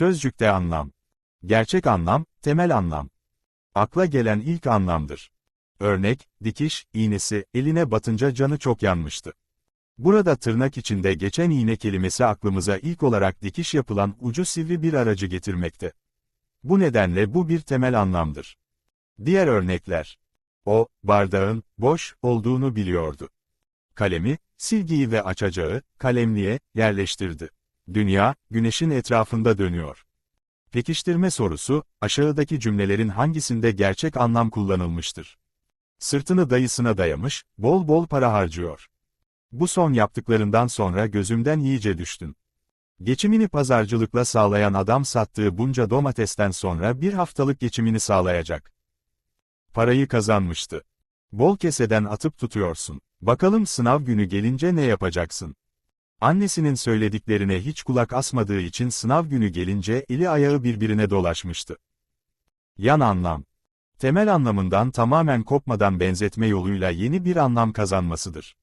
Sözcükte anlam. Gerçek anlam, temel anlam. Akla gelen ilk anlamdır. Örnek, dikiş, iğnesi, eline batınca canı çok yanmıştı. Burada tırnak içinde geçen iğne kelimesi aklımıza ilk olarak dikiş yapılan ucu sivri bir aracı getirmekte. Bu nedenle bu bir temel anlamdır. Diğer örnekler. O, bardağın, boş, olduğunu biliyordu. Kalemi, silgiyi ve açacağı, kalemliğe, yerleştirdi. Dünya, güneşin etrafında dönüyor. Pekiştirme sorusu, aşağıdaki cümlelerin hangisinde gerçek anlam kullanılmıştır? Sırtını dayısına dayamış, bol bol para harcıyor. Bu son yaptıklarından sonra gözümden iyice düştün. Geçimini pazarcılıkla sağlayan adam sattığı bunca domatesten sonra bir haftalık geçimini sağlayacak. Parayı kazanmıştı. Bol keseden atıp tutuyorsun. Bakalım sınav günü gelince ne yapacaksın? Annesinin söylediklerine hiç kulak asmadığı için sınav günü gelince eli ayağı birbirine dolaşmıştı. Yan anlam. Temel anlamından tamamen kopmadan benzetme yoluyla yeni bir anlam kazanmasıdır.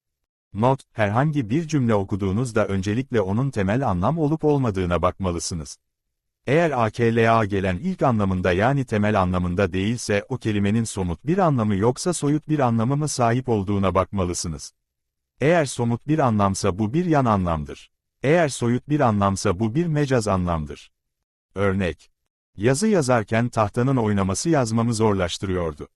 Not, herhangi bir cümle okuduğunuzda öncelikle onun temel anlam olup olmadığına bakmalısınız. Eğer AKLA gelen ilk anlamında yani temel anlamında değilse o kelimenin somut bir anlamı yoksa soyut bir anlamı mı sahip olduğuna bakmalısınız. Eğer somut bir anlamsa bu bir yan anlamdır. Eğer soyut bir anlamsa bu bir mecaz anlamdır. Örnek. Yazı yazarken tahtanın oynaması yazmamı zorlaştırıyordu.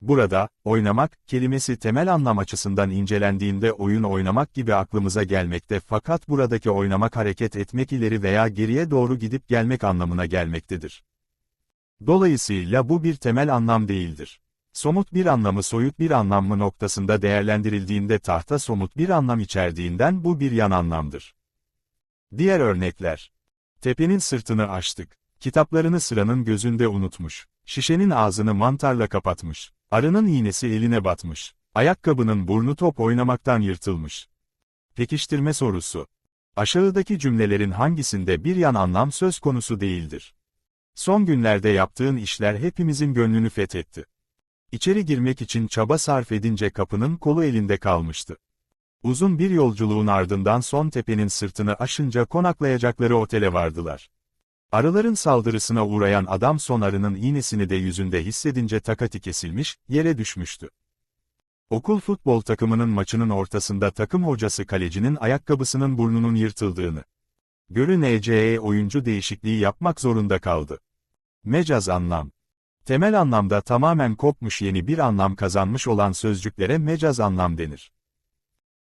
Burada, oynamak, kelimesi temel anlam açısından incelendiğinde oyun oynamak gibi aklımıza gelmekte fakat buradaki oynamak hareket etmek ileri veya geriye doğru gidip gelmek anlamına gelmektedir. Dolayısıyla bu bir temel anlam değildir. Somut bir anlamı soyut bir anlam mı noktasında değerlendirildiğinde tahta somut bir anlam içerdiğinden bu bir yan anlamdır. Diğer örnekler. Tepenin sırtını açtık. Kitaplarını sıranın gözünde unutmuş. Şişenin ağzını mantarla kapatmış. Arının iğnesi eline batmış. Ayakkabının burnu top oynamaktan yırtılmış. Pekiştirme sorusu. Aşağıdaki cümlelerin hangisinde bir yan anlam söz konusu değildir? Son günlerde yaptığın işler hepimizin gönlünü fethetti. İçeri girmek için çaba sarf edince kapının kolu elinde kalmıştı. Uzun bir yolculuğun ardından son tepenin sırtını aşınca konaklayacakları otele vardılar. Arıların saldırısına uğrayan adam son arının iğnesini de yüzünde hissedince takati kesilmiş, yere düşmüştü. Okul futbol takımının maçının ortasında takım hocası kalecinin ayakkabısının burnunun yırtıldığını. Görü NCE oyuncu değişikliği yapmak zorunda kaldı. Mecaz anlam. Temel anlamda tamamen kopmuş yeni bir anlam kazanmış olan sözcüklere mecaz anlam denir.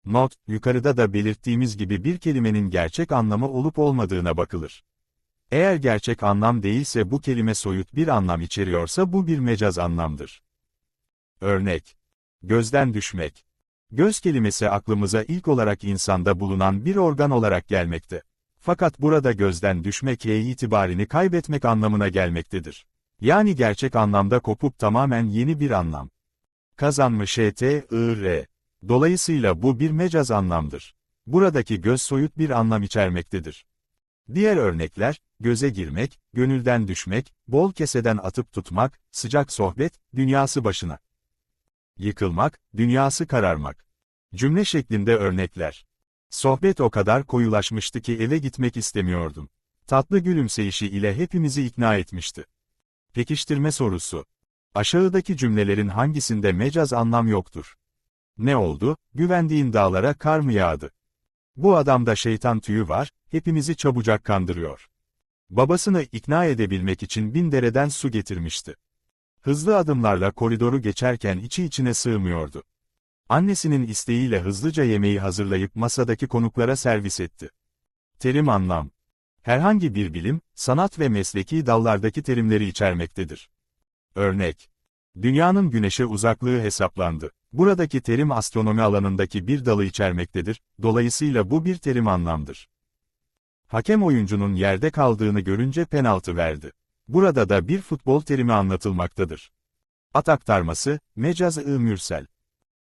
Not, yukarıda da belirttiğimiz gibi bir kelimenin gerçek anlamı olup olmadığına bakılır. Eğer gerçek anlam değilse bu kelime soyut bir anlam içeriyorsa bu bir mecaz anlamdır. Örnek. Gözden düşmek. Göz kelimesi aklımıza ilk olarak insanda bulunan bir organ olarak gelmekte. Fakat burada gözden düşmek e itibarini kaybetmek anlamına gelmektedir. Yani gerçek anlamda kopup tamamen yeni bir anlam. Kazanmış e-t-i-r. Dolayısıyla bu bir mecaz anlamdır. Buradaki göz soyut bir anlam içermektedir. Diğer örnekler, göze girmek, gönülden düşmek, bol keseden atıp tutmak, sıcak sohbet, dünyası başına. Yıkılmak, dünyası kararmak. Cümle şeklinde örnekler. Sohbet o kadar koyulaşmıştı ki eve gitmek istemiyordum. Tatlı gülümseyişi ile hepimizi ikna etmişti. Pekiştirme sorusu. Aşağıdaki cümlelerin hangisinde mecaz anlam yoktur? Ne oldu? Güvendiğin dağlara kar mı yağdı? Bu adamda şeytan tüyü var, hepimizi çabucak kandırıyor. Babasını ikna edebilmek için bin dereden su getirmişti. Hızlı adımlarla koridoru geçerken içi içine sığmıyordu. Annesinin isteğiyle hızlıca yemeği hazırlayıp masadaki konuklara servis etti. Terim anlam. Herhangi bir bilim, sanat ve mesleki dallardaki terimleri içermektedir. Örnek. Dünyanın güneşe uzaklığı hesaplandı. Buradaki terim astronomi alanındaki bir dalı içermektedir, dolayısıyla bu bir terim anlamdır. Hakem oyuncunun yerde kaldığını görünce penaltı verdi. Burada da bir futbol terimi anlatılmaktadır. At aktarması, mecaz-ı mürsel.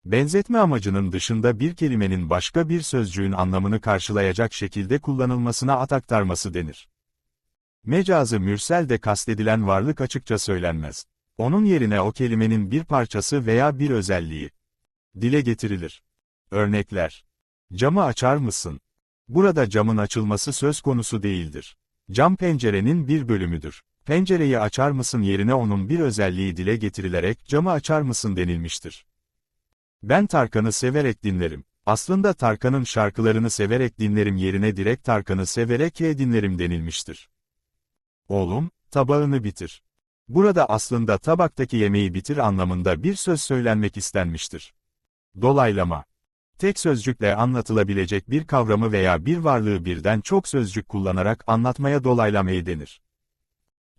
Benzetme amacının dışında bir kelimenin başka bir sözcüğün anlamını karşılayacak şekilde kullanılmasına at aktarması denir. Mecazı mürsel de kastedilen varlık açıkça söylenmez. Onun yerine o kelimenin bir parçası veya bir özelliği dile getirilir. Örnekler. Camı açar mısın? Burada camın açılması söz konusu değildir. Cam pencerenin bir bölümüdür. Pencereyi açar mısın yerine onun bir özelliği dile getirilerek camı açar mısın denilmiştir. Ben Tarkan'ı severek dinlerim. Aslında Tarkan'ın şarkılarını severek dinlerim yerine direkt Tarkan'ı severek ye dinlerim denilmiştir. Oğlum, tabağını bitir. Burada aslında tabaktaki yemeği bitir anlamında bir söz söylenmek istenmiştir. Dolaylama. Tek sözcükle anlatılabilecek bir kavramı veya bir varlığı birden çok sözcük kullanarak anlatmaya dolaylamayı denir.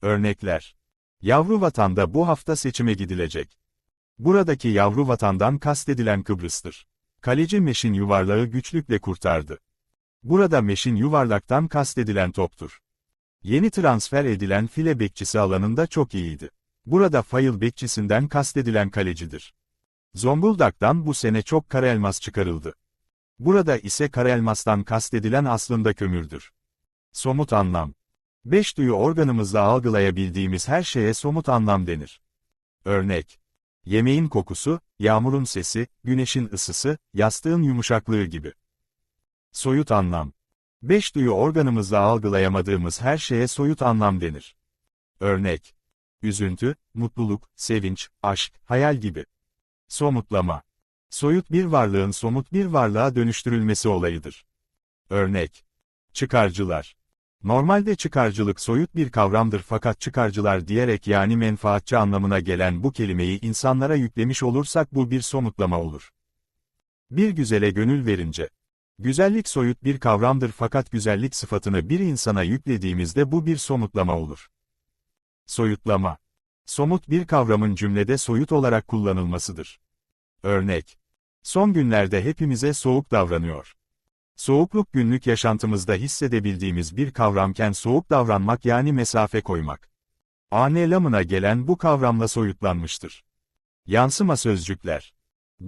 Örnekler. Yavru vatanda bu hafta seçime gidilecek. Buradaki yavru vatandan kastedilen Kıbrıs'tır. Kaleci Meş'in yuvarlağı güçlükle kurtardı. Burada Meş'in yuvarlaktan kastedilen toptur. Yeni transfer edilen file bekçisi alanında çok iyiydi. Burada fayıl bekçisinden kastedilen kalecidir. Zonguldak'tan bu sene çok kara elmas çıkarıldı. Burada ise kara elmastan kastedilen aslında kömürdür. Somut anlam. Beş duyu organımızla algılayabildiğimiz her şeye somut anlam denir. Örnek. Yemeğin kokusu, yağmurun sesi, güneşin ısısı, yastığın yumuşaklığı gibi. Soyut anlam. Beş duyu organımızla algılayamadığımız her şeye soyut anlam denir. Örnek. Üzüntü, mutluluk, sevinç, aşk, hayal gibi. Somutlama. Soyut bir varlığın somut bir varlığa dönüştürülmesi olayıdır. Örnek. Çıkarcılar. Normalde çıkarcılık soyut bir kavramdır fakat çıkarcılar diyerek yani menfaatçi anlamına gelen bu kelimeyi insanlara yüklemiş olursak bu bir somutlama olur. Bir güzele gönül verince. Güzellik soyut bir kavramdır fakat güzellik sıfatını bir insana yüklediğimizde bu bir somutlama olur. Soyutlama. Somut bir kavramın cümlede soyut olarak kullanılmasıdır. Örnek. Son günlerde hepimize soğuk davranıyor. Soğukluk günlük yaşantımızda hissedebildiğimiz bir kavramken soğuk davranmak yani mesafe koymak. Anlamına gelen bu kavramla soyutlanmıştır. Yansıma sözcükler.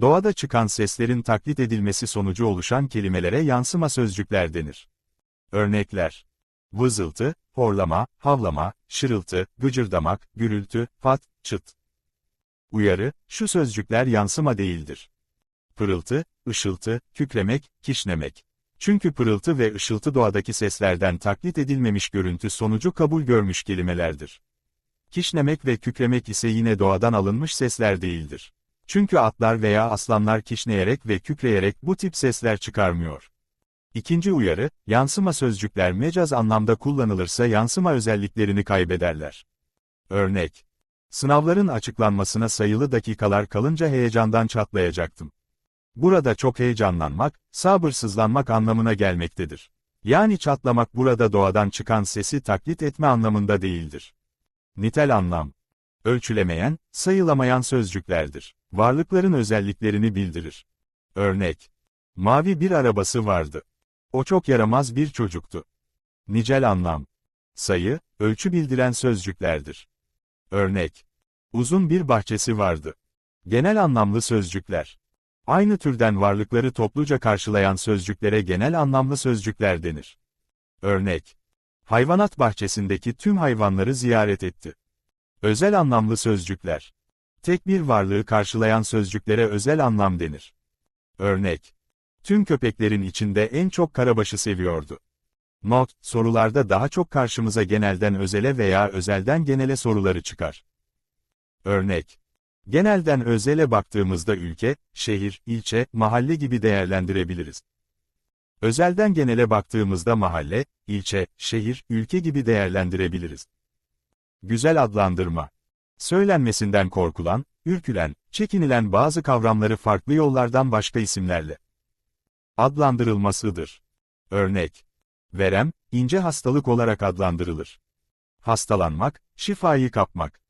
Doğada çıkan seslerin taklit edilmesi sonucu oluşan kelimelere yansıma sözcükler denir. Örnekler. Vızıltı, horlama, havlama, şırıltı, gıcırdamak, gürültü, pat, çıt. Uyarı, şu sözcükler yansıma değildir. Pırıltı, ışıltı, kükremek, kişnemek. Çünkü pırıltı ve ışıltı doğadaki seslerden taklit edilmemiş görüntü sonucu kabul görmüş kelimelerdir. Kişnemek ve kükremek ise yine doğadan alınmış sesler değildir. Çünkü atlar veya aslanlar kişneyerek ve kükreyerek bu tip sesler çıkarmıyor. İkinci uyarı, yansıma sözcükler mecaz anlamda kullanılırsa yansıma özelliklerini kaybederler. Örnek. Sınavların açıklanmasına sayılı dakikalar kalınca heyecandan çatlayacaktım. Burada çok heyecanlanmak, sabırsızlanmak anlamına gelmektedir. Yani çatlamak burada doğadan çıkan sesi taklit etme anlamında değildir. Nitel anlam. Ölçülemeyen, sayılamayan sözcüklerdir. Varlıkların özelliklerini bildirir. Örnek. Mavi bir arabası vardı. O çok yaramaz bir çocuktu. Nicel anlam. Sayı, ölçü bildiren sözcüklerdir. Örnek. Uzun bir bahçesi vardı. Genel anlamlı sözcükler. Aynı türden varlıkları topluca karşılayan sözcüklere genel anlamlı sözcükler denir. Örnek. Hayvanat bahçesindeki tüm hayvanları ziyaret etti. Özel anlamlı sözcükler. Tek bir varlığı karşılayan sözcüklere özel anlam denir. Örnek. Tüm köpeklerin içinde en çok karabaşı seviyordu. Not, sorularda daha çok karşımıza genelden özele veya özelden genele soruları çıkar. Örnek. Genelden özele baktığımızda ülke, şehir, ilçe, mahalle gibi değerlendirebiliriz. Özelden genele baktığımızda mahalle, ilçe, şehir, ülke gibi değerlendirebiliriz. Güzel adlandırma. Söylenmesinden korkulan, ürkülen, çekinilen bazı kavramları farklı yollardan başka isimlerle adlandırılmasıdır. Örnek. Verem, ince hastalık olarak adlandırılır. Hastalanmak, şifayı kapmak.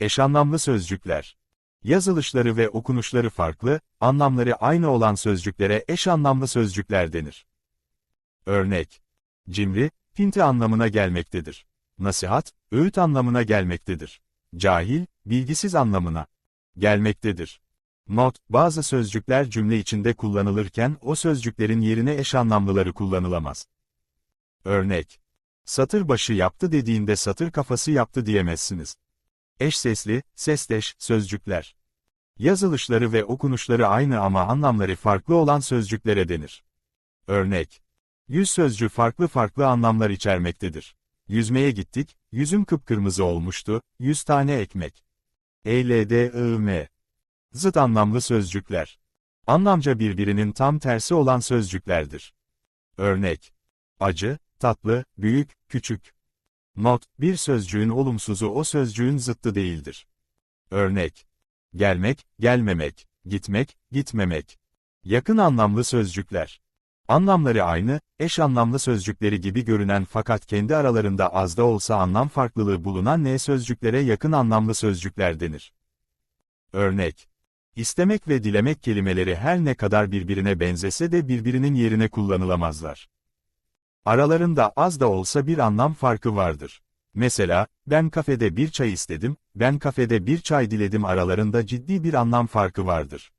Eş anlamlı sözcükler. Yazılışları ve okunuşları farklı, anlamları aynı olan sözcüklere eş anlamlı sözcükler denir. Örnek. Cimri, pinti anlamına gelmektedir. Nasihat, öğüt anlamına gelmektedir. Cahil, bilgisiz anlamına gelmektedir. Not, bazı sözcükler cümle içinde kullanılırken o sözcüklerin yerine eş anlamlıları kullanılamaz. Örnek. Satır başı yaptı dediğinde satır kafası yaptı diyemezsiniz. Eş sesli, sesleş, sözcükler. Yazılışları ve okunuşları aynı ama anlamları farklı olan sözcüklere denir. Örnek. Yüz sözcü farklı farklı anlamlar içermektedir. Yüzmeye gittik, yüzüm kıpkırmızı olmuştu, 100 tane ekmek. ELDIM. Zıt anlamlı sözcükler. Anlamca birbirinin tam tersi olan sözcüklerdir. Örnek. Acı, tatlı, büyük, küçük. Not, bir sözcüğün olumsuzu o sözcüğün zıttı değildir. Örnek. Gelmek, gelmemek, gitmek, gitmemek. Yakın anlamlı sözcükler. Anlamları aynı, eş anlamlı sözcükleri gibi görünen fakat kendi aralarında az da olsa anlam farklılığı bulunan ne sözcüklere yakın anlamlı sözcükler denir. Örnek. İstemek ve dilemek kelimeleri her ne kadar birbirine benzese de birbirinin yerine kullanılamazlar. Aralarında az da olsa bir anlam farkı vardır. Mesela, ben kafede bir çay istedim, ben kafede bir çay diledim aralarında ciddi bir anlam farkı vardır.